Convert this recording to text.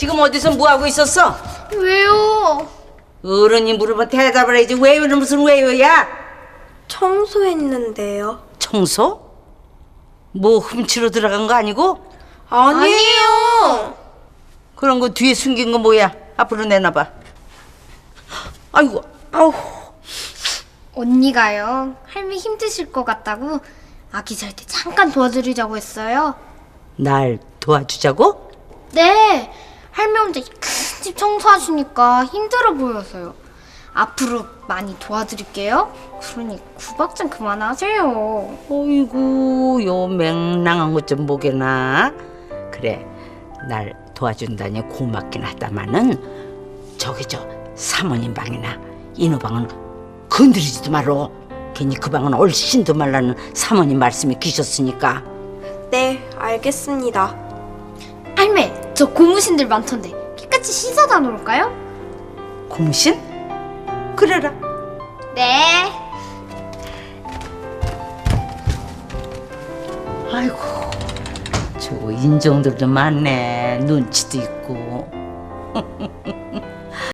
지금 어디서 뭐 하고 있었어? 왜요? 어른이 물으면 대답을 해야지 왜요는 무슨 왜요야? 청소했는데요. 청소? 뭐 훔치러 들어간 거 아니고? 아니에요. 그런 거 뒤에 숨긴 거 뭐야? 앞으로 내놔봐. 아이고, 아우. 언니가요. 할미 힘드실 것 같다고 아기 잘 때 잠깐 도와드리자고 했어요. 날 도와주자고? 네. 혼자 큰집 청소하시니까 힘들어 보여서요. 앞으로 많이 도와드릴게요. 그러니 구박 좀 그만하세요. 어이구, 요 맹랑한 것 좀 보게나. 그래, 날 도와준다니 고맙긴 하다마는 저기 저 사모님 방이나 인호 방은 건드리지도 말어. 괜히 그 방은 얼씬도 말라는 사모님 말씀이 기셨으니까. 네, 알겠습니다. 저 고무신들 많던데 깨끗이 씻어다 놓을까요? 공신? 그래라. 네. 아이고, 저 인종들도 많네. 눈치도 있고.